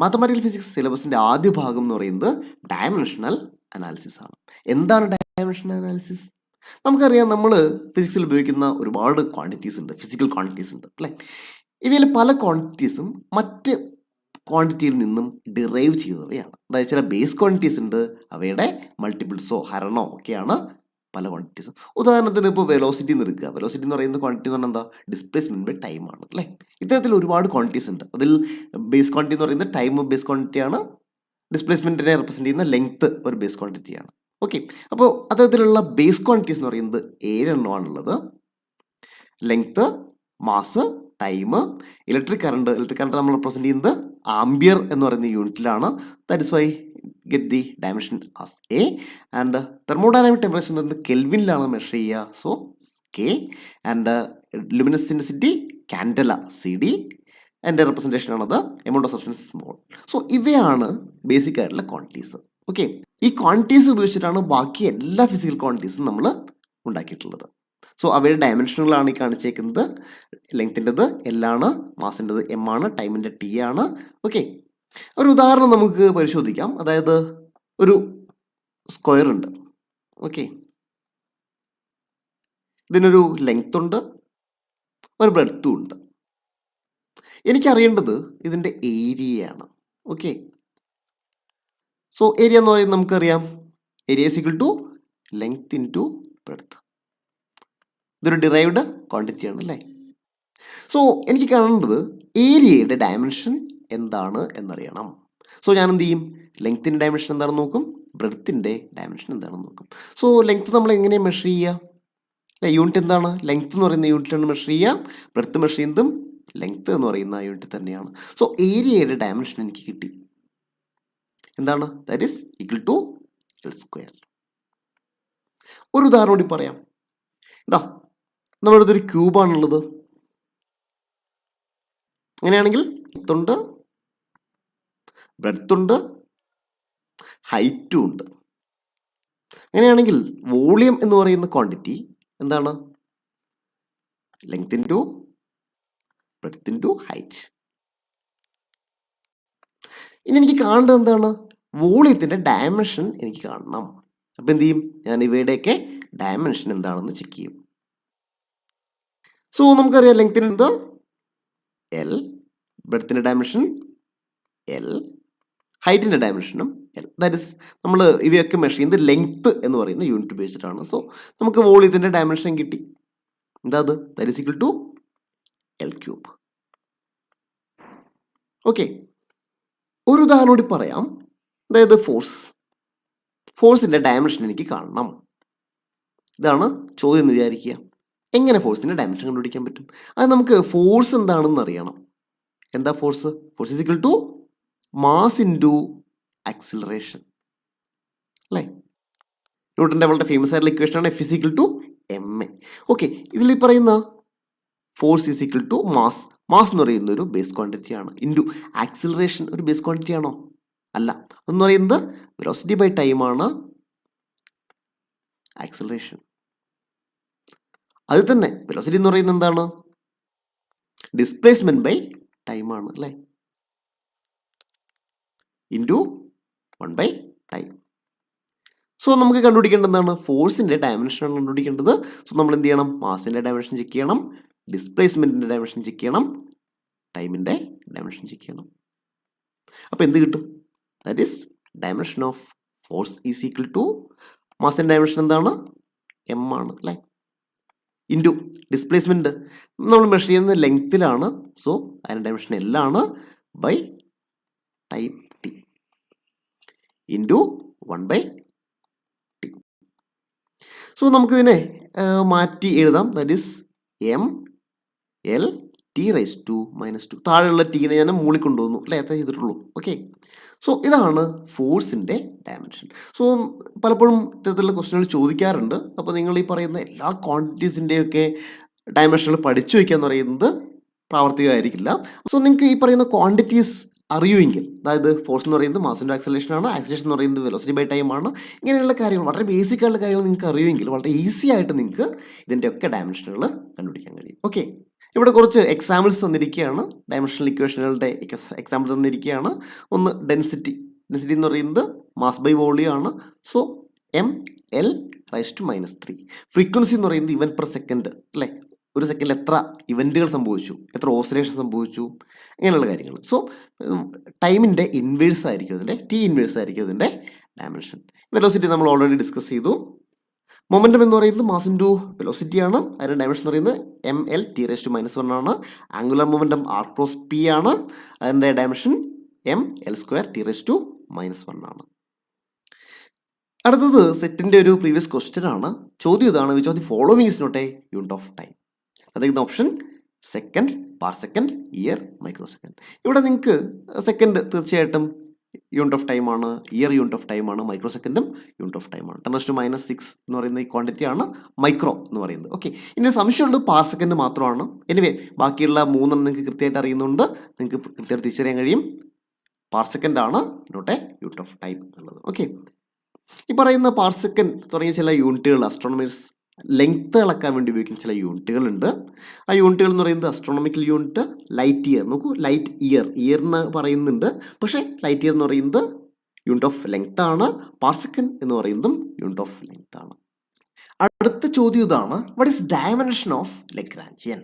Mathematical physics സിലബസിന്റെ ആദ്യ ഭാഗം എന്ന് പറയുന്നത് ഡയമെൻഷണൽ അനാലിസിസ് ആണ്. എന്താണ് ഡയമെൻഷണൽ അനാലിസിസ് നമുക്കറിയാം നമ്മൾ ഫിസിക്സിൽ ഉപയോഗിക്കുന്ന ഒരുപാട് ക്വാണ്ടിറ്റീസ് ഉണ്ട് ഫിസിക്കൽ ക്വാണ്ടിറ്റീസ് ഉണ്ട് അല്ലേ? ഇവയിൽ പല ക്വാണ്ടിറ്റീസും മറ്റ് ക്വാണ്ടിറ്റിയിൽ നിന്നും ഡിറൈവ് ചെയ്തവയാണ്. അതായത് ചില ബേസ് ക്വാണ്ടിറ്റീസ് ഉണ്ട് അവയുടെ മൾട്ടിപ്പിൾസോ ഹരണോ ഒക്കെയാണ് പല ക്വാണ്ടിറ്റീസും ഉദാഹരണത്തിന് ഇപ്പോൾ വെലോസിറ്റി എന്ന് എടുക്കുക. വെലോസിറ്റി എന്ന് പറയുന്ന ക്വാണ്ടിറ്റി എന്ന് പറഞ്ഞാൽ എന്താ? ഡിസ്പ്ലേസ്മെന്റ് ബൈ ടൈം ആണ് അല്ലേ? ഇത്തരത്തിൽ ഒരുപാട് ക്വാണ്ടിറ്റീസ് ഉണ്ട്. അതിൽ ബേസ് ക്വാണ്ടിറ്റി എന്ന് പറയുന്നത് ടൈം ബേസ് ക്വാണ്ടിറ്റിയാണ് ഡിസ്പ്ലേസ്മെന്റിനെ റെപ്രസെന്റ് ചെയ്യുന്ന ലെങ്ത്ത് ഒരു ബേസ് ക്വാണ്ടിറ്റിയാണ് ഓക്കെ അപ്പോൾ അത്തരത്തിലുള്ള ബേസ് ക്വാണ്ടിറ്റീസ് എന്ന് പറയുന്നത് ഏഴെണ്ണമാണുള്ളത് length mass time electric current electric current നമ്മൾ റെപ്രസെന്റ് ചെയ്യുന്നത് ആംബിയർ എന്ന് പറയുന്ന യൂണിറ്റിലാണ് that is why get the dimension as A and thermodynamic temperature എന്ന് പറയുന്നത് കെൽവിനിലാണ് മെഷർ ചെയ്യുക. So K and luminous intensity candela C D എന്റെ റെപ്രസെന്റേഷൻ ആണത് amount of substance small so ഇവയാണ് ബേസിക് ആയിട്ടുള്ള ക്വാണ്ടിറ്റീസ് ഓക്കെ ഈ ക്വാണ്ടിറ്റീസ് ഉപയോഗിച്ചിട്ടാണ് ബാക്കി എല്ലാ ഫിസിക്കൽ ക്വാണ്ടിറ്റീസും നമ്മൾ ഉണ്ടാക്കിയിട്ടുള്ളത്. സോ അവയുടെ ഡയമെൻഷനുകളാണ് ഈ കാണിച്ചേക്കുന്നത്. ലെങ്ത്തിന്റെത് എല്ലാണ് മാസിന്റെത് എം ആണ് ടൈമിന്റെ ടി ആണ്. ഓക്കെ ഒരു ഉദാഹരണം നമുക്ക് പരിശോധിക്കാം. അതായത് ഒരു സ്ക്വയർ ഉണ്ട്. ഓക്കെ ഇതിനൊരു ലെങ്ത് ഉണ്ട്. ഒരു ബ്രെഡ്ത്തും ഉണ്ട്. എനിക്കറിയേണ്ടത് ഇതിന്റെ ഏരിയയാണ് ഓക്കെ സോ ഏരിയ എന്ന് പറയുന്നത് നമുക്കറിയാം. Area equal to length into breadth ഇതൊരു ഡിറൈവ്ഡ് ക്വാണ്ടിറ്റി ആണ് അല്ലേ? സോ എനിക്ക് കാണേണ്ടത് ഏരിയയുടെ ഡയമെൻഷൻ എന്താണ് എന്നറിയണം. സോ ഞാൻ എന്ത് ചെയ്യും ലെങ്ത്തിന്റെ ഡയമെൻഷൻ എന്താണെന്ന് നോക്കും. ബ്രെഡത്തിന്റെ ഡയമെൻഷൻ എന്താണെന്ന് നോക്കും. സോ ലെങ്ത്ത് നമ്മൾ എങ്ങനെ മെഷർ ചെയ്യുക യൂണിറ്റ് എന്താണ്? ലെങ്ത്ത് എന്ന് പറയുന്ന യൂണിറ്റിലാണ് മെഷർ ചെയ്യുക ബ്രെഡത്ത് മെഷർ ചെയ്യുന്നതും ലെങ്ത്ത് എന്ന് പറയുന്ന യൂണിറ്റ് തന്നെയാണ്. സോ ഏരിയയുടെ ഡയമെൻഷൻ എനിക്ക് കിട്ടി. എന്താണ്? That is equal to L square ഒരു ഉദാഹരണം കൂടി പറയാം. ഇതാ നമ്മുടെ അടുത്തൊരു ക്യൂബാണുള്ളത് അങ്ങനെയാണെങ്കിൽ ലെങ്ത്തുണ്ട് ബ്രെഡ്ത്തുണ്ട് ഹൈറ്റും ഉണ്ട് അങ്ങനെയാണെങ്കിൽ വോളിയം എന്ന് പറയുന്ന ക്വാണ്ടിറ്റി എന്താണ്? Length into breadth into height. ഇനി എനിക്ക് കാണേണ്ടത് എന്താണ്? വോളിയത്തിന്റെ ഡയമെൻഷൻ എനിക്ക് കാണണം. അപ്പം എന്ത് ചെയ്യും? ഞാൻ ഇവയുടെയൊക്കെ ഡയമെൻഷൻ എന്താണെന്ന് ചെക്ക് ചെയ്യും. സോ നമുക്കറിയാം ലെങ്ത്തിന് എന്ത്? എൽ ബ്രെഡത്തിന്റെ ഡയമെൻഷൻ എൽ ഹൈറ്റിന്റെ ഡയമെൻഷനും എൽ. ദാറ്റ് ഇസ് നമ്മൾ ഇവയൊക്കെ മെഷർ ചെയ്യുന്നത് ലെങ്ത്ത് എന്ന് പറയുന്ന യൂണിറ്റ് ഉപയോഗിച്ചിട്ടാണ്. സോ നമുക്ക് വോളിയത്തിന്റെ ഡയമെൻഷൻ കിട്ടി. എന്താ അത്? That is equal to L cube okay ഒരു ഉദാഹരണം കൂടി പറയാം. അതായത് ഫോഴ്സ് ഫോഴ്സിന്റെ ഡയമെൻഷൻ എനിക്ക് കാണണം. ഇതാണ് ചോദ്യം എന്ന് വിചാരിക്കുക. എങ്ങനെ ഫോഴ്സിന്റെ ഡയമെൻഷൻ കണ്ടുപിടിക്കാൻ പറ്റും? അത് നമുക്ക് ഫോഴ്സ് എന്താണെന്ന് അറിയണം. എന്താ force force is equal to mass into acceleration അല്ലേ? ന്യൂട്ടന്റെ വളരെ ഫേമസ് ആയിട്ടുള്ള ഇക്വേഷൻ ആണ് F is equal to M A okay ഇതിൽ ഈ പറയുന്ന force is equal to mass mass എന്ന് പറയുന്ന ഒരു ബേസ് ക്വാണ്ടിറ്റി ആണ്. ഇന്റു ആക്സിലറേഷൻ ഒരു ബേസ് ക്വാണ്ടിറ്റി ആണോ? അല്ല. എന്ന് പറയുന്നത് വെലോസിറ്റി ബൈ ടൈം ആണ് ആക്സിലറേഷൻ അത് തന്നെ വെലോസിറ്റി എന്ന് പറയുന്നത് എന്താണ്? ഡിസ്പ്ലേസ്മെന്റ് ബൈ ടൈം ആണ് അല്ലേ? Into one by time so നമുക്ക് കണ്ടുപിടിക്കേണ്ടത് എന്താണ്? ഫോഴ്സിന്റെ ഡയമെൻഷനാണ് കണ്ടുപിടിക്കേണ്ടത്. സോ നമ്മൾ എന്ത് ചെയ്യണം? മാസിന്റെ ഡയമെൻഷൻ ചെക്ക് ചെയ്യണം. ഡിസ്പ്ലേസ്മെന്റിന്റെ ഡയമെൻഷൻ ചെക്ക് ചെയ്യണം. ടൈമിന്റെ ഡയമെൻഷൻ ചെക്ക് ചെയ്യണം. അപ്പോൾ എന്ത് കിട്ടും? That is dimension of force is equal to മാസിന്റെ dimension എന്താണ്? എം ആണ് അല്ലേ? ഇന്റു ഡിസ്പ്ലേസ്മെന്റ് നമ്മൾ മെഷർ ചെയ്യുന്നത് ലെങ്ത്തിലാണ് സോ അതിന്റെ dimension എല്ലാണ് by T into one by T so നമുക്കിതിനെ മാറ്റി എഴുതാം. That is M L T raise to minus two താഴെയുള്ള ടീനെ ഞാൻ മൂളി കൊണ്ടുവന്നു. അല്ലേ? എത്ര ചെയ്തിട്ടുള്ളൂ. ഓക്കെ സോ ഇതാണ് ഫോഴ്സിന്റെ ഡയമെൻഷൻ സോ പലപ്പോഴും ഇത്തരത്തിലുള്ള ക്വസ്റ്റ്യനുകൾ ചോദിക്കാറുണ്ട്. അപ്പോൾ നിങ്ങൾ ഈ പറയുന്ന എല്ലാ ക്വാണ്ടിറ്റീസിന്റെയൊക്കെ ഡയമെൻഷനുകൾ പഠിച്ചു വയ്ക്കുക എന്ന് പറയുന്നത് പ്രാവർത്തികമായിരിക്കില്ല. സോ നിങ്ങൾക്ക് ഈ പറയുന്ന ക്വാണ്ടിറ്റീസ് അറിയുമെങ്കിൽ അതായത് ഫോഴ്സ് എന്ന് പറയുന്നത് മാസിന്റെ ആക്സലേഷൻ ആണ് ആക്സലേഷൻ എന്ന് പറയുന്നത് വെലോസിറ്റി ബൈ ടൈം ആണ് ഇങ്ങനെയുള്ള കാര്യങ്ങൾ വളരെ ബേസിക് ആയിട്ടുള്ള കാര്യങ്ങൾ നിങ്ങൾക്ക് അറിയുമെങ്കിൽ വളരെ ഈസി ആയിട്ട് നിങ്ങൾക്ക് ഇതിന്റെയൊക്കെ ഡയമെൻഷനുകൾ കണ്ടുപിടിക്കാൻ കഴിയും. ഓക്കെ ഇവിടെ കുറച്ച് എക്സാമ്പിൾസ് തന്നിരിക്കുകയാണ്. ഡയമെൻഷണൽ ഇക്വേഷനുകളുടെ എക്സാമ്പിൾ തന്നിരിക്കുകയാണ്. ഒന്ന് ഡെൻസിറ്റി ഡെൻസിറ്റി എന്ന് പറയുന്നത് മാസ് ബൈ വോളിയം ആണ്. So M L raise to minus three frequency എന്ന് പറയുന്നത് ഇവൻ പെർ സെക്കൻഡ് അല്ലേ? ഒരു സെക്കൻഡിൽ എത്ര ഇവന്റുകൾ സംഭവിച്ചു? എത്ര ഓസിലേഷൻ സംഭവിച്ചു? ഇങ്ങനെയുള്ള കാര്യങ്ങൾ. സോ ടൈമിന്റെ ഇൻവേഴ്സ് ആയിരിക്കും അതിന്റെ ടി ഇൻവേഴ്സ് ആയിരിക്കും അതിന്റെ ഡയമെൻഷൻ വെലോസിറ്റി നമ്മൾ ഓൾറെഡി ഡിസ്കസ് ചെയ്തു. മൊമെന്റം എന്ന് പറയുന്നത് മാസ് വെലോസിറ്റി ആണ്. അതിന്റെ ഡയമെൻഷൻ പറയുന്നത് M L T raise to minus one ആണ്. Angular momentum R cross P ആണ്. അതിന്റെ dimension M L square T raise to minus one ആണ്. അടുത്തത് സെറ്റിന്റെ ഒരു പ്രീവിയസ് ക്വസ്റ്റ്യൻ ആണ്. ചോദ്യം ഇതാണ്. Which of the following is not a unit of time അതായത് option second parsec year microsecond ഇവിടെ നിങ്ങൾക്ക് സെക്കൻഡ് തീർച്ചയായിട്ടും യൂണിറ്റ് ഓഫ് ടൈം ആണ് ഇയർ യൂണിറ്റ് ഓഫ് ടൈം ആണ് മൈക്രോ സെക്കൻഡും യൂണിറ്റ് ഓഫ് ടൈം ആണ്. ടെൻ ടു മൈനസ് സിക്സ് എന്ന് പറയുന്ന ഈ ക്വാണ്ടിറ്റി ആണ് മൈക്രോ എന്ന് പറയുന്നത്. ഓക്കെ ഇനി സംശയമുള്ളത് പാർ സെക്കൻഡ് മാത്രമാണ്. എനിവേ ബാക്കിയുള്ള മൂന്നെണ്ണം നിങ്ങൾക്ക് കൃത്യമായിട്ട് അറിയുന്നുണ്ട്. നിങ്ങൾക്ക് കൃത്യമായിട്ട് തിരിച്ചറിയാൻ കഴിയും. പാർ സെക്കൻഡ് ആണ് ഇതിനോട്ടെ യൂണിറ്റ് ഓഫ് ടൈം എന്നുള്ളത്. ഓക്കെ ഈ പറയുന്ന പാർ സെക്കൻഡ് തുടങ്ങിയ ചില യൂണിറ്റുകൾ അസ്ട്രോണമീസ് ലെങ്ത് അളക്കാൻ വേണ്ടി ഉപയോഗിക്കുന്ന ചില യൂണിറ്റുകളുണ്ട്. ആ യൂണിറ്റുകൾ എന്ന് പറയുന്നത് അസ്ട്രോണമിക്കൽ യൂണിറ്റ് ലൈറ്റ് ഇയർ നോക്കൂ ലൈറ്റ് ഇയർ ഇയർ എന്ന് പറയുന്നുണ്ട്. പക്ഷേ ലൈറ്റ് ഇയർ എന്ന് പറയുന്നത് യൂണിറ്റ് ഓഫ് ലെങ്ത് ആണ്. പാർസിക്കൻ എന്ന് പറയുന്നതും യൂണിറ്റ് ഓഫ് ലെങ്ത് ആണ്. അടുത്ത ചോദ്യം ഇതാണ്. What is dimension of Lagrangian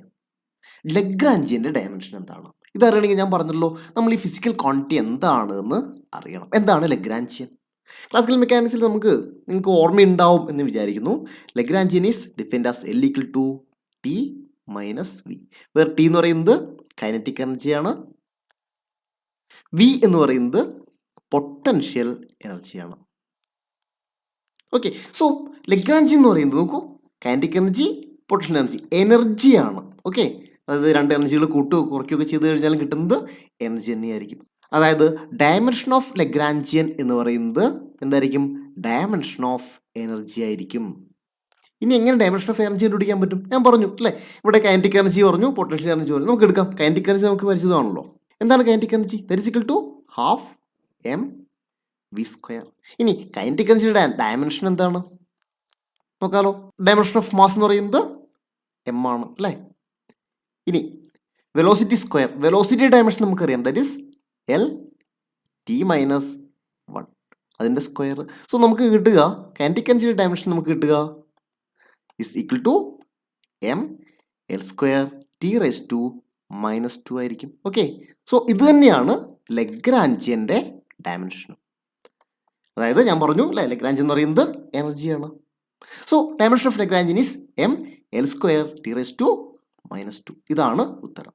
ലെഗ്രാഞ്ചിയന്റെ dimension എന്താണ്? ഇതറിയണമെങ്കിൽ ഞാൻ പറഞ്ഞല്ലോ നമ്മൾ ഈ ഫിസിക്കൽ ക്വാണ്ടിറ്റി എന്താണ് എന്ന് അറിയണം. എന്താണ് ലെഗ്രാഞ്ചിയൻ ക്ലാസിക്കൽ മെക്കാനിക്സിൽ നമുക്ക് നിങ്ങൾക്ക് ഓർമ്മയുണ്ടാവും എന്ന് വിചാരിക്കുന്നു. Lagrangian is defined as L equal to T minus V where T എന്ന് പറയുന്നത് കൈനറ്റിക് എനർജിയാണ് വി എന്ന് പറയുന്നത് പൊട്ടൻഷ്യൽ എനർജിയാണ് ഓക്കെ സോ ലെഗ്രാഞ്ചി എന്ന് പറയുന്നത് നോക്കൂ. കൈനറ്റിക് എനർജി പൊട്ടൻഷ്യൽ എനർജി എനർജിയാണ് ഓക്കെ അതായത് രണ്ട് എനർജികൾ കൂട്ടുകയോ കുറയ്ക്കുകയൊക്കെ ചെയ്ത് കഴിഞ്ഞാലും കിട്ടുന്നത് എനർജി തന്നെയായിരിക്കും. അതായത് ഡയമെൻഷൻ ഓഫ് ലെഗ്രാൻജിയൻ എന്ന് പറയുന്നത് എന്തായിരിക്കും? ഡയമെൻഷൻ ഓഫ് എനർജി ആയിരിക്കും. ഇനി എങ്ങനെ ഡയമെൻഷൻ ഓഫ് എനർജി കണ്ടുപിടിക്കാൻ പറ്റും? ഞാൻ പറഞ്ഞു അല്ലേ? ഇവിടെ കൈനറ്റിക് എനർജി പറഞ്ഞു പൊട്ടൻഷ്യൽ എനർജി പറഞ്ഞു. നമുക്ക് എടുക്കാം. കൈനറ്റിക് എനർജി നമുക്ക് പരിചിതമാണല്ലോ. എന്താണ് kinetic energy that is equal to half M V square ഇനി കൈനറ്റിക് എനർജിയുടെ ഡയമെൻഷൻ എന്താണ്? നോക്കാലോ. ഡയമെൻഷൻ ഓഫ് മാസ് എന്ന് പറയുന്നത് എം ആണ് അല്ലേ? ഇനി വെലോസിറ്റി സ്ക്വയർ വെലോസിറ്റി ഡയമെൻഷൻ നമുക്കറിയാം. That is L T minus one അതിന്റെ സ്ക്വയർ സോ നമുക്ക് കിട്ടുക കാന്റിക് എനർജിയുടെ ഡയമെൻഷൻ നമുക്ക് കിട്ടുക. Is equal to M L square T raise to minus two ആയിരിക്കും. ഓക്കെ സോ ഇത് തന്നെയാണ് ലെഗ്രാഞ്ചിയന്റെ ഡയമെൻഷനും അതായത് ഞാൻ പറഞ്ഞു അല്ലേ? ലെഗ്രാഞ്ച് എന്ന് പറയുന്നത് എനർജിയാണ് so dimension of Lagrangian is M L square T raise to minus two ഇതാണ് ഉത്തരം.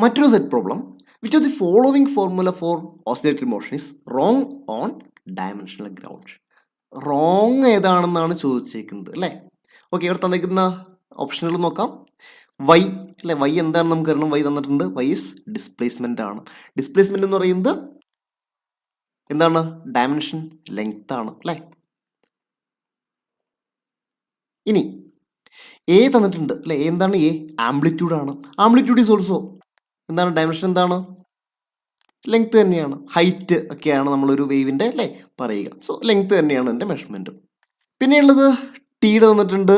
മറ്റൊരു set problem which of the following formula for oscillatory motion is wrong on dimensional ground wrong ഏതാണെന്നാണ് ചോദിച്ചേക്കുന്നത് അല്ലേ? ഓക്കെ ഇവിടെ തന്നിരിക്കുന്ന ഓപ്ഷനുകൾ നോക്കാം. വൈ അല്ലേ? വൈ എന്താണെന്ന് നമുക്ക് അറിയണം വൈ തന്നിട്ടുണ്ട്. വൈ ഇസ് ഡിസ്പ്ലേസ്മെന്റ് ആണ്. ഡിസ്പ്ലേസ്മെന്റ് എന്ന് പറയുന്നത് എന്താണ്? ഡയമെൻഷൻ ലെങ്ത് ആണ് അല്ലേ? ഇനി എ തന്നിട്ടുണ്ട് അല്ലെ? എന്താണ്? എ ആംപ്ലിറ്റ്യൂഡ് ആണ്. ആംപ്ലിറ്റ്യൂഡ് ഈസ് ഓൾസോ എന്താണ് ഡയമെൻഷൻ എന്താണ്? ലെങ്ത് തന്നെയാണ്. ഹൈറ്റ് ഒക്കെയാണ് നമ്മളൊരു വേവിന്റെ അല്ലേ? പറയുക. സോ ലെങ്ത് തന്നെയാണ് എന്റെ മെഷർമെന്റും പിന്നെയുള്ളത് ടീയുടെ തന്നിട്ടുണ്ട്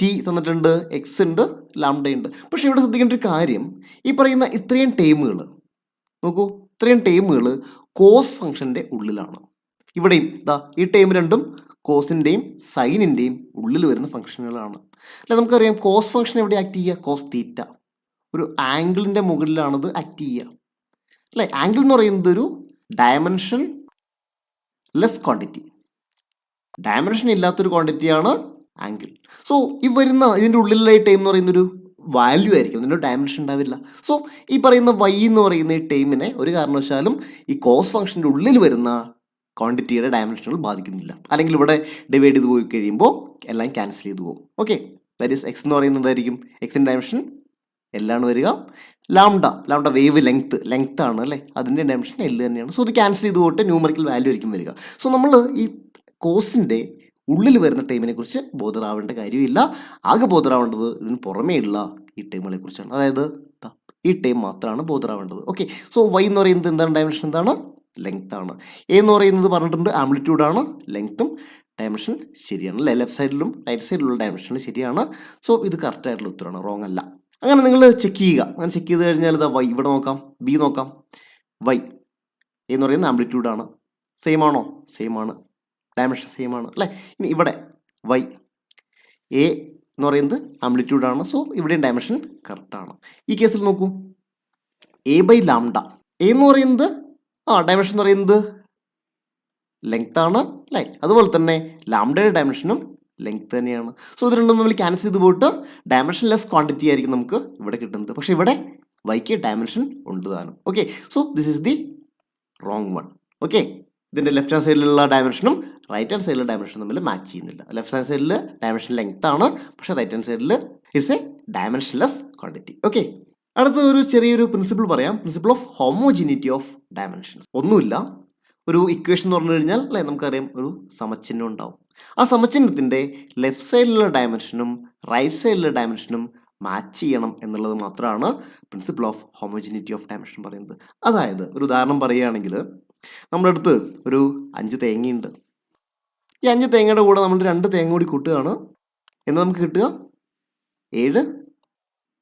ടി തന്നിട്ടുണ്ട് എക്സ് ഉണ്ട് ലാംഡ ഉണ്ട്. പക്ഷേ ഇവിടെ ശ്രദ്ധിക്കേണ്ട ഒരു കാര്യം ഈ പറയുന്ന ഇത്രയും ടൈമുകൾ നോക്കൂ ഇത്രയും ടൈമുകൾ കോസ് ഫംഗ്ഷന്റെ ഉള്ളിലാണ്. ഇവിടെയും ഇതാ ഈ ടൈം രണ്ടും കോസിന്റെയും സൈനിന്റെയും ഉള്ളിൽ വരുന്ന ഫംഗ്ഷനുകളാണ് അല്ല നമുക്കറിയാം കോസ് ഫംഗ്ഷൻ എവിടെ ആക്ട് ചെയ്യുക? കോസ് തീറ്റ ഒരു ആംഗിളിന്റെ മുകളിലാണത് ആക്ട് ചെയ്യുക. അല്ലേ? ആംഗിൾ എന്ന് പറയുന്നത് ഒരു ഡയമെൻഷൻ ലെസ് ക്വാണ്ടിറ്റി ഡയമെൻഷൻ ഇല്ലാത്തൊരു ക്വാണ്ടിറ്റിയാണ് ആംഗിൾ. സോ ഈ വരുന്ന ഇതിന്റെ ഉള്ളിലുള്ള ഈ ടൈം എന്ന് പറയുന്നൊരു വാല്യൂ ആയിരിക്കും. അതിന്റെ ഡയമെൻഷൻ ഉണ്ടാവില്ല. സോ ഈ പറയുന്ന വൈ എന്ന് പറയുന്ന ഈ ടൈമിനെ ഒരു കാരണവശാലും ഈ കോസ് ഫംഗ്ഷന്റെ ഉള്ളിൽ വരുന്ന ക്വാണ്ടിറ്റിയുടെ ഡയമെൻഷനുകൾ ബാധിക്കുന്നില്ല. അല്ലെങ്കിൽ ഇവിടെ ഡിവൈഡ് ചെയ്ത് പോയി കഴിയുമ്പോൾ എല്ലാം ക്യാൻസൽ ചെയ്തു പോകും. ഓക്കെ ദാറ്റ് ഈസ് എക്സ് എന്ന് പറയുന്നതായിരിക്കും എക്സിന്റെ ഡയമെൻഷൻ എല്ലാണ് വരിക. Lambda lambda wavelength length ആണ് അല്ലേ? അതിന്റെ ഡയമെൻഷൻ എൽ തന്നെയാണ്. സോ ഇത് ക്യാൻസൽ ചെയ്ത് പോയിട്ട് ന്യൂമറിക്കൽ വാല്യൂ ആയിരിക്കും വരിക. സോ നമ്മൾ ഈ കോസിന്റെ ഉള്ളിൽ വരുന്ന ടൈമിനെ കുറിച്ച് ബോധറാവേണ്ട കാര്യമില്ല. ആകെ ബോധറാവേണ്ടത് ഇതിന് പുറമേയുള്ള ഈ ടൈമുകളെ കുറിച്ചാണ്. അതായത് ഈ ടൈം മാത്രമാണ് ബോധറാവേണ്ടത് ഓക്കെ സോ വൈ എന്ന് പറയുന്നത് എന്താണ്? ഡയമെൻഷൻ എന്താണ്? ലെങ്ത് ആണ്. എ എന്ന് പറയുന്നത് പറഞ്ഞിട്ടുണ്ട് ആംബ്ലിറ്റ്യൂഡാണ് ലെങ്ത്തും ഡയമെൻഷൻ ശരിയാണ്. അല്ലേ? ലെഫ്റ്റ് സൈഡിലും റൈറ്റ് സൈഡിലുള്ള ഡയമെൻഷൻ ശരിയാണ്. സോ ഇത് കറക്റ്റ് ആയിട്ടുള്ള ഉത്തരമാണ് റോങ് അല്ല. അങ്ങനെ നിങ്ങൾ ചെക്ക് ചെയ്യുക. അങ്ങനെ ചെക്ക് ചെയ്ത് കഴിഞ്ഞാൽ ഇതാ വൈ ഇവിടെ നോക്കാം. ബി നോക്കാം. വൈ എന്ന് പറയുന്ന ആംപ്ലിറ്റ്യൂഡ് ആണ്. സെയിം ആണോ? സെയിം ആണ്. ഡയമെൻഷൻ സെയിം ആണ്. അല്ലേ? ഇനി ഇവിടെ വൈ എ എന്ന് പറയുന്നത് ആംപ്ലിറ്റ്യൂഡ് ആണ്. സോ ഇവിടെയും ഡയമെൻഷൻ കറക്റ്റാണ് ഈ കേസിൽ നോക്കൂ. എ ബൈ ലാംഡ എ എന്ന് പറയുന്നത് ആ ഡയമെൻഷൻ എന്ന് പറയുന്നത് ലെങ്ത് ആണ്. അല്ലേ? അതുപോലെ തന്നെ ലാംഡയുടെ ഡയമെൻഷനും ലെങ്ത് തന്നെയാണ്. സോ ഇത് രണ്ടും നമ്മൾ ക്യാൻസൽ ചെയ്ത് പോയിട്ട് ഡയമെൻഷൻ ലെസ് ക്വാണ്ടിറ്റി ആയിരിക്കും നമുക്ക് ഇവിടെ കിട്ടുന്നത്. പക്ഷേ ഇവിടെ വൈക്ക് ഡയമെൻഷൻ ഉണ്ട് താനും. Okay so this is the wrong one okay ഇതിന്റെ ലെഫ്റ്റ് ഹാൻഡ് സൈഡിലുള്ള ഡയമെൻഷനും റൈറ്റ് ഹാൻഡ് സൈഡിലെ ഡയമെൻഷനും തമ്മിൽ മാച്ച് ചെയ്യുന്നില്ല. ലെഫ്റ്റ് ഹാൻഡ് സൈഡിൽ ഡയമെൻഷൻ ലെങ്ത് ആണ് പക്ഷേ റൈറ്റ് ഹാൻഡ് സൈഡിൽ it's a dimensionless quantity okay അടുത്ത ഒരു ചെറിയൊരു പ്രിൻസിപ്പിൾ പറയാം. Principle of homogeneity of dimensions ഒന്നുമില്ല. ഒരു ഇക്വേഷൻ എന്ന് പറഞ്ഞു കഴിഞ്ഞാൽ അല്ലേ നമുക്കറിയാം ഒരു സമചിഹ്നം ഉണ്ടാവും. ആ സമചിഹ്നത്തിന്റെ ലെഫ്റ്റ് സൈഡിലുള്ള ഡയമെൻഷനും റൈറ്റ് സൈഡിലുള്ള ഡയമെൻഷനും മാച്ച് ചെയ്യണം എന്നുള്ളത് മാത്രമാണ് principle of homogeneity of dimension പറയുന്നത്. അതായത് ഒരു ഉദാഹരണം പറയുകയാണെങ്കിൽ നമ്മുടെ അടുത്ത് ഒരു അഞ്ച് തേങ്ങയുണ്ട്. ഈ അഞ്ച് തേങ്ങയുടെ കൂടെ നമ്മൾ രണ്ട് തേങ്ങ കൂടി കൂട്ടുകയാണ്. എന്ന് നമുക്ക് കിട്ടുക? ഏഴ്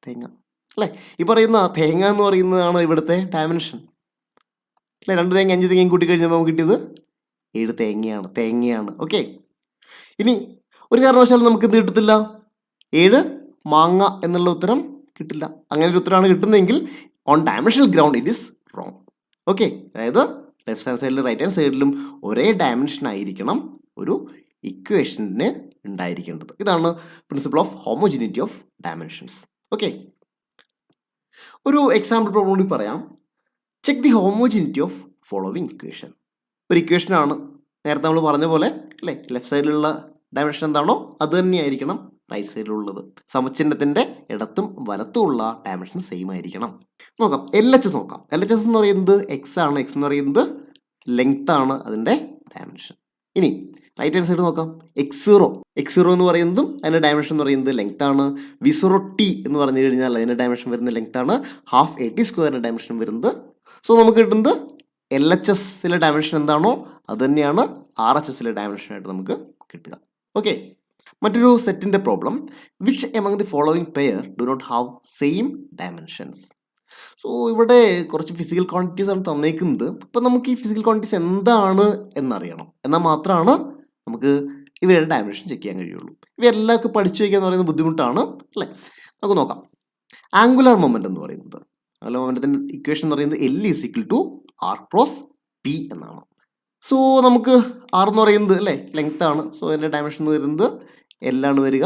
തേങ്ങ. അല്ലേ? ഈ പറയുന്ന തേങ്ങ എന്ന് പറയുന്നതാണ് ഇവിടുത്തെ ഡയമെൻഷൻ അല്ലേ? രണ്ട് തേങ്ങ അഞ്ച് തേങ്ങയും കൂട്ടി കഴിഞ്ഞാൽ നമുക്ക് കിട്ടിയത് ഏഴ് തേങ്ങയാണ് തേങ്ങയാണ്. ഓക്കെ ഇനി ഒരു കാരണവശാലും നമുക്ക് എന്ത് കിട്ടത്തില്ല. ഏഴ് മാങ്ങ എന്നുള്ള ഉത്തരം കിട്ടില്ല. അങ്ങനെ ഒരു ഉത്തരമാണ് കിട്ടുന്നതെങ്കിൽ on dimensional ground it is wrong okay അതായത് ലെഫ്റ്റ് ഹാൻഡ് സൈഡിലും റൈറ്റ് ഹാൻഡ് സൈഡിലും ഒരേ ഡയമെൻഷൻ ആയിരിക്കണം ഒരു ഇക്വേഷന് ഉണ്ടായിരിക്കേണ്ടത്. ഇതാണ് principle of homogeneity of dimensions okay ഒരു എക്സാമ്പിൾ പ്രോബ്ലം കൂടി പറയാം. Check the homogeneity of following equation ഒരു ഇക്വേഷനാണ് നേരത്തെ നമ്മൾ പറഞ്ഞ പോലെ അല്ലേ? ലെഫ്റ്റ് സൈഡിലുള്ള ഡയമെൻഷൻ എന്താണോ അത് തന്നെയായിരിക്കണം റൈറ്റ് സൈഡിലുള്ളത് സമചിഹ്നത്തിന്റെ ഇടത്തും വലത്തും ഉള്ള ഡയമെൻഷൻ സെയിം ആയിരിക്കണം. നോക്കാം. എൽ എച്ച് നോക്കാം. എൽ എച്ച് എസ് എന്ന് പറയുന്നത് എക്സ് ആണ്. എക്സ് എന്ന് പറയുന്നത് ലെങ്ത് ആണ് അതിന്റെ ഡയമെൻഷൻ ഇനി റൈറ്റ് ഹാൻഡ് സൈഡ് നോക്കാം. എക്സ് സീറോ എക്സ് സീറോ എന്ന് പറയുന്നതും അതിന്റെ ഡയമെൻഷൻ എന്ന് പറയുന്നത് ലെങ്ത് ആണ്. വി സീറോ ടി എന്ന് പറഞ്ഞു കഴിഞ്ഞാൽ അതിന്റെ ഡയമെൻഷൻ വരുന്ന ലെങ്ത് ആണ്. ഹാഫ് എ ടി സ്ക്വയറിന്റെ ഡയമെൻഷൻ വരുന്നത്. സോ നമുക്ക് കിട്ടുന്നത് എൽ എച്ച് എസിലെ ഡയമെൻഷൻ എന്താണോ അത് തന്നെയാണ് ആർ എച്ച് എസിലെ ഡയമെൻഷൻ ആയിട്ട് നമുക്ക് കിട്ടുക. ഓക്കെ മറ്റൊരു സെറ്റിന്റെ problem which among the following pair do not have same dimensions so ഇവിടെ കുറച്ച് ഫിസിക്കൽ ക്വാണ്ടിറ്റീസ് ആണ് തന്നേക്കുന്നത്. അപ്പം നമുക്ക് ഈ ഫിസിക്കൽ ക്വാണ്ടിറ്റീസ് എന്താണ് എന്നറിയണം. എന്നാൽ മാത്രമാണ് നമുക്ക് ഇവയുടെ ഡയമെൻഷൻ ചെക്ക് ചെയ്യാൻ കഴിയുള്ളൂ. ഇവയെല്ലാം പഠിച്ചു വയ്ക്കുക എന്ന് പറയുന്നത് ബുദ്ധിമുട്ടാണ് അല്ലേ? നമുക്ക് നോക്കാം. ആംഗുലർ മൊമെന്റ് എന്ന് പറയുന്നത്. ആംഗുലർ മൊമെന്റത്തിന്റെ ഇക്വേഷൻ എന്ന് പറയുന്നത് L is equal to R cross P എന്നാണ്. സോ നമുക്ക് ആർ എന്ന് പറയുന്നത് അല്ലേ? ലെങ്ത് ആണ്. സോ അതിന്റെ ഡയമെൻഷൻ വരുന്നത് എല്ലാണ് വരിക.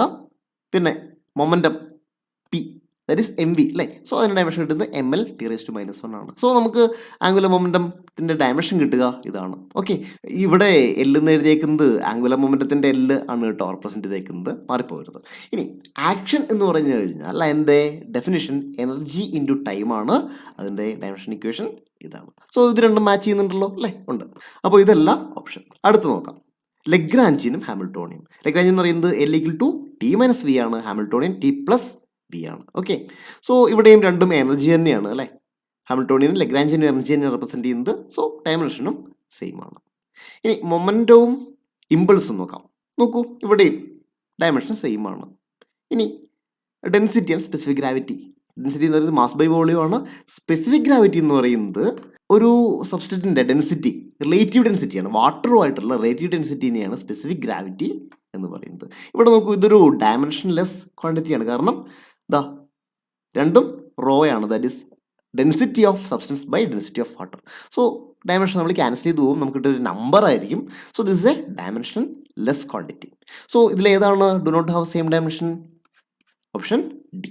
പിന്നെ momentum P that is M V അല്ലേ? സോ അതിന്റെ ഡയമെൻഷൻ കിട്ടുന്നത് M L T raise to minus one ആണ്. സോ നമുക്ക് ആംഗുലർ മൊമെന്റത്തിന്റെ ഡയമെൻഷൻ കിട്ടുക ഇതാണ്. ഓക്കെ ഇവിടെ എല്ലെന്ന് എഴുതിയേക്കുന്നത് ആംഗുലർ മൊമെന്റത്തിന്റെ എല്ല് ആണ് കേട്ടോ റെപ്രസെന്റ് ചെയ്തേക്കുന്നത്. മാറിപ്പോകരുത് ഇനി ആക്ഷൻ എന്ന് പറഞ്ഞു കഴിഞ്ഞാൽ അതിന്റെ ഡെഫിനിഷൻ എനർജി ഇന്റു ടൈമാണ് അതിന്റെ ഡയമെൻഷൻ ഇക്വേഷൻ ഇതാണ്. സോ ഇത് രണ്ടും മാച്ച് ചെയ്യുന്നുണ്ടല്ലോ അല്ലേ? ഉണ്ട്. അപ്പോൾ ഇതല്ല ഓപ്ഷൻ അടുത്ത് നോക്കാം. ലെഗ്രാഞ്ചിനും ഹാമിൽട്ടോണിയും ലെഗ്രാഞ്ച് എന്ന് പറയുന്നത് L equal to T minus V ആണ്. ഹാമിൽട്ടോണിയൻ ടി പ്ലസ് വി ആണ്. ഓക്കെ സോ ഇവിടെയും രണ്ടും എനർജി തന്നെയാണ് അല്ലേ? ഹാമിൽട്ടോണിയനും ലഗ്രാഞ്ചിനും തന്നെ റെപ്രസെന്റ് ചെയ്യുന്നത്. സോ ഡയമെൻഷനും സെയിം ആണ്. ഇനി മൊമെന്റവും ഇമ്പൾസും നോക്കാം. നോക്കൂ ഇവിടെയും ഡയമെൻഷൻ സെയിം ആണ്. ഇനി density and specific gravity density എന്ന് പറയുന്നത് മാസ് ബൈ വോളിയം ആണ്. സ്പെസിഫിക് ഗ്രാവിറ്റി എന്ന് പറയുന്നത് ഒരു സബ്സ്റ്ററ്റിന്റെ ഡെൻസിറ്റി റിലേറ്റീവ് ഡെൻസിറ്റിയാണ് വാട്ടറുമായിട്ടുള്ള റിലേറ്റീവ് ഡെൻസിറ്റിനെയാണ് സ്പെസിഫിക് ഗ്രാവിറ്റി എന്ന് പറയുന്നത്. ഇവിടെ നോക്കൂ ഇതൊരു ഡയമെൻഷൻ ലെസ് ക്വാണ്ടിറ്റിയാണ് കാരണം ദാ രണ്ടും റോ ആണ് that is density of substance by density of water so dimension നമ്മൾ ക്യാൻസൽ ചെയ്ത് പോകും. നമുക്ക് കിട്ടിയൊരു നമ്പർ ആയിരിക്കും. So this a dimensionless quantity so ഇതിലേതാണ് do not have same dimension option D